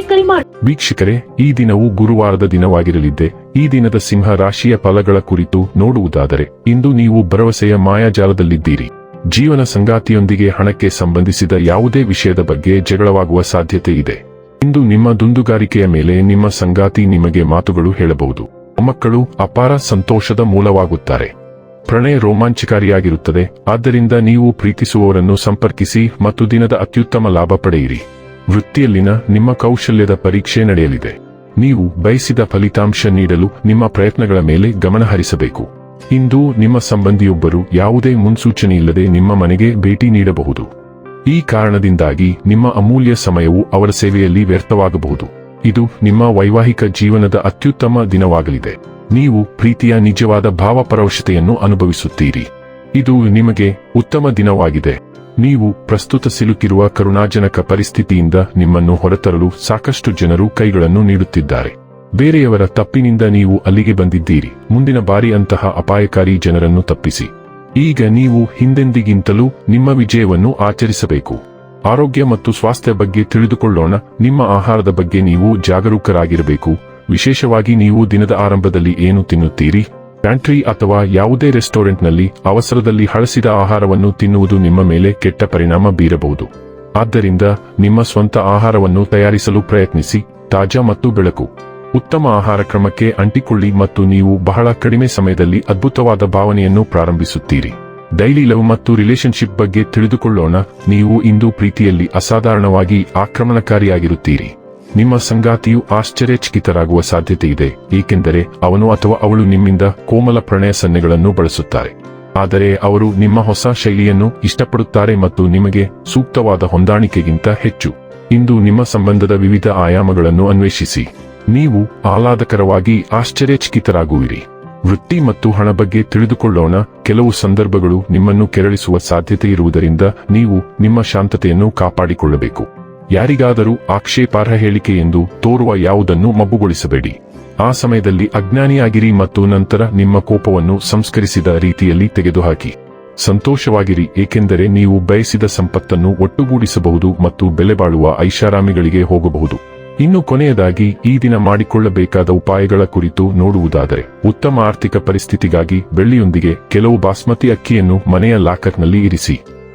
ಕರೆ ವೀಕ್ಷಕರೇ, ಈ ದಿನವು ಗುರುವಾರದ ದಿನವಾಗಿರಲಿದ್ದೆ. ಈ ದಿನದ ಸಿಂಹ ರಾಶಿಯ ಫಲಗಳ ಕುರಿತು ನೋಡುವುದಾದರೆ, ಇಂದು ನೀವು ಭರವಸೆಯ ಮಾಯಾಜಾಲದಲ್ಲಿದ್ದೀರಿ. ಜೀವನ ಸಂಗಾತಿಯೊಂದಿಗೆ ಹಣಕ್ಕೆ ಸಂಬಂಧಿಸಿದ ಯಾವುದೇ ವಿಷಯದ ಬಗ್ಗೆ ಜಗಳವಾಗುವ ಸಾಧ್ಯತೆ ಇದೆ. ಇಂದು ನಿಮ್ಮ ದುಂದುಗಾರಿಕೆಯ ಮೇಲೆ ನಿಮ್ಮ ಸಂಗಾತಿ ನಿಮಗೆ ಮಾತುಗಳು ಹೇಳಬಹುದು. ಮಕ್ಕಳು ಅಪಾರ ಸಂತೋಷದ ಮೂಲವಾಗುತ್ತಾರೆ. ಪ್ರಣಯ ರೋಮಾಂಚಕಾರಿಯಾಗಿರುತ್ತದೆ. ಆದ್ದರಿಂದ ನೀವು ಪ್ರೀತಿಸುವವರನ್ನು ಸಂಪರ್ಕಿಸಿ ಮತ್ತು ದಿನದ ಅತ್ಯುತ್ತಮ ಲಾಭ ಪಡೆಯಿರಿ. ವೃತ್ತಿಯಲ್ಲಿನ ನಿಮ್ಮ ಕೌಶಲ್ಯದ ಪರೀಕ್ಷೆ ನಡೆಯಲಿದೆ. ನೀವು ಬಯಸಿದ ಫಲಿತಾಂಶ ನೀಡಲು ನಿಮ್ಮ ಪ್ರಯತ್ನಗಳ ಮೇಲೆ ಗಮನ ಹರಿಸಬೇಕು. ಇಂದು ನಿಮ್ಮ ಸಂಬಂಧಿಯೊಬ್ಬರು ಯಾವುದೇ ಮುನ್ಸೂಚನೆಯಿಲ್ಲದೆ ನಿಮ್ಮ ಮನೆಗೆ ಭೇಟಿ ನೀಡಬಹುದು. ಈ ಕಾರಣದಿಂದಾಗಿ ನಿಮ್ಮ ಅಮೂಲ್ಯ ಸಮಯವು ಅವರ ಸೇವೆಯಲ್ಲಿ ವ್ಯರ್ಥವಾಗಬಹುದು. ಇದು ನಿಮ್ಮ ವೈವಾಹಿಕ ಜೀವನದ ಅತ್ಯುತ್ತಮ ದಿನವಾಗಲಿದೆ. ನೀವು ಪ್ರೀತಿಯ ನಿಜವಾದ ಭಾವಪರವಶತೆಯನ್ನು ಅನುಭವಿಸುತ್ತೀರಿ. ಇದು ನಿಮಗೆ ಉತ್ತಮ ದಿನವಾಗಿದೆ. ನೀವು ಪ್ರಸ್ತುತ ಸಿಲುಕಿರುವ ಕರುಣಾಜನಕ ಪರಿಸ್ಥಿತಿಯಿಂದ ನಿಮ್ಮನ್ನು ಹೊರತರಲು ಸಾಕಷ್ಟು ಜನರು ಕೈಗಳನ್ನು ನೀಡುತ್ತಿದ್ದಾರೆ. ಬೇರೆಯವರ ತಪ್ಪಿನಿಂದ ನೀವು ಅಲ್ಲಿಗೆ ಬಂದಿದ್ದೀರಿ. ಮುಂದಿನ ಬಾರಿ ಅಂತಹ ಅಪಾಯಕಾರಿ ಜನರನ್ನು ತಪ್ಪಿಸಿ. ಈಗ ನೀವು ಹಿಂದೆಂದಿಗಿಂತಲೂ ನಿಮ್ಮ ವಿಜಯವನ್ನು ಆಚರಿಸಬೇಕು. ಆರೋಗ್ಯ ಮತ್ತು ಸ್ವಾಸ್ಥ್ಯ ಬಗ್ಗೆ ತಿಳಿದುಕೊಳ್ಳೋಣ. ನಿಮ್ಮ ಆಹಾರದ ಬಗ್ಗೆ ನೀವು ಜಾಗರೂಕರಾಗಿರಬೇಕು. ವಿಶೇಷವಾಗಿ ನೀವು ದಿನದ ಆರಂಭದಲ್ಲಿ ಏನು ತಿನ್ನುತ್ತೀರಿ? ಪ್ಯಾಂಟ್ರಿ ಅಥವಾ ಯಾವುದೇ ರೆಸ್ಟೋರೆಂಟ್ನಲ್ಲಿ ಅವಸರದಲ್ಲಿ ಹಳಸಿದ ಆಹಾರವನ್ನು ತಿನ್ನುವುದು ನಿಮ್ಮ ಮೇಲೆ ಕೆಟ್ಟ ಪರಿಣಾಮ ಬೀರಬಹುದು. ಆದ್ದರಿಂದ ನಿಮ್ಮ ಸ್ವಂತ ಆಹಾರವನ್ನು ತಯಾರಿಸಲು ಪ್ರಯತ್ನಿಸಿ, ತಾಜಾ ಮತ್ತು ಬೆಳಕು. ಉತ್ತಮ ಆಹಾರ ಕ್ರಮಕ್ಕೆ ಅಂಟಿಕೊಳ್ಳಿ ಮತ್ತು ನೀವು ಬಹಳ ಕಡಿಮೆ ಸಮಯದಲ್ಲಿ ಅದ್ಭುತವಾದ ಭಾವನೆಯನ್ನು ಪ್ರಾರಂಭಿಸುತ್ತೀರಿ. ಡೈಲಿ ಲವ್ ಮತ್ತು ರಿಲೇಶನ್ಶಿಪ್ ಬಗ್ಗೆ ತಿಳಿದುಕೊಳ್ಳೋಣ, ನೀವು ಇಂದು ಪ್ರೀತಿಯಲ್ಲಿ ಅಸಾಧಾರಣವಾಗಿ ಆಕ್ರಮಣಕಾರಿಯಾಗಿರುತ್ತೀರಿ. ನಿಮ್ಮ ಸಂಗಾತಿಯು ಆಶ್ಚರ್ಯಚಕಿತರಾಗುವ ಸಾಧ್ಯತೆ ಇದೆ ಏಕೆಂದರೆ ಅವನು ಅಥವಾ ಅವಳು ನಿಮ್ಮಿಂದ ಕೋಮಲ ಪ್ರಣಯ ಸನ್ನೆಗಳನ್ನು ಬಳಸುತ್ತಾರೆ. ಆದರೆ ಅವರು ನಿಮ್ಮ ಹೊಸ ಶೈಲಿಯನ್ನು ಇಷ್ಟಪಡುತ್ತಾರೆ ಮತ್ತು ನಿಮಗೆ ಸೂಕ್ತವಾದ ಹೊಂದಾಣಿಕೆಗಿಂತ ಹೆಚ್ಚು. ಇಂದು ನಿಮ್ಮ ಸಂಬಂಧದ ವಿವಿಧ ಆಯಾಮಗಳನ್ನು ಅನ್ವೇಷಿಸಿ. ನೀವು ಆಹ್ಲಾದಕರವಾಗಿ ಆಶ್ಚರ್ಯಚಕಿತರಾಗುವಿರಿ. ವೃತ್ತಿ ಮತ್ತು ಹಣ ಬಗ್ಗೆ ತಿಳಿದುಕೊಳ್ಳೋಣ. ಕೆಲವು ಸಂದರ್ಭಗಳು ನಿಮ್ಮನ್ನು ಕೆರಳಿಸುವ ಸಾಧ್ಯತೆ ಇರುವುದರಿಂದ ನೀವು ನಿಮ್ಮ ಶಾಂತತೆಯನ್ನು ಕಾಪಾಡಿಕೊಳ್ಳಬೇಕು. ಯಾರಿಗಾದರೂ ಆಕ್ಷೇಪಾರ್ಹ ಹೇಳಿಕೆ ಎಂದು ತೋರುವ ಯಾವುದನ್ನು ಮಬ್ಬುಗೊಳಿಸಬೇಡಿ. ಆ ಸಮಯದಲ್ಲಿ ಅಜ್ಞಾನಿಯಾಗಿರಿ ಮತ್ತು ನಂತರ ನಿಮ್ಮ ಕೋಪವನ್ನು ಸಂಸ್ಕರಿಸಿದ ರೀತಿಯಲ್ಲಿ ತೆಗೆದುಹಾಕಿ. ಸಂತೋಷವಾಗಿರಿ, ಏಕೆಂದರೆ ನೀವು ಬಯಸಿದ ಸಂಪತ್ತನ್ನು ಒಟ್ಟುಗೂಡಿಸಬಹುದು ಮತ್ತು ಬೆಲೆಬಾಳುವ ಐಷಾರಾಮಿಗಳಿಗೆ ಹೋಗಬಹುದು. ಇನ್ನು ಕೊನೆಯದಾಗಿ, ಈ ದಿನ ಮಾಡಿಕೊಳ್ಳಬೇಕಾದ ಉಪಾಯಗಳ ಕುರಿತು ನೋಡುವುದಾದರೆ, ಉತ್ತಮ ಆರ್ಥಿಕ ಪರಿಸ್ಥಿತಿಗಾಗಿ, ಬೆಳ್ಳಿಯೊಂದಿಗೆ ಕೆಲವು ಬಾಸ್ಮತಿ ಅಕ್ಕಿಯನ್ನು ಮನೆಯ ಲಾಕರ್ನಲ್ಲಿ ಇರಿಸಿ.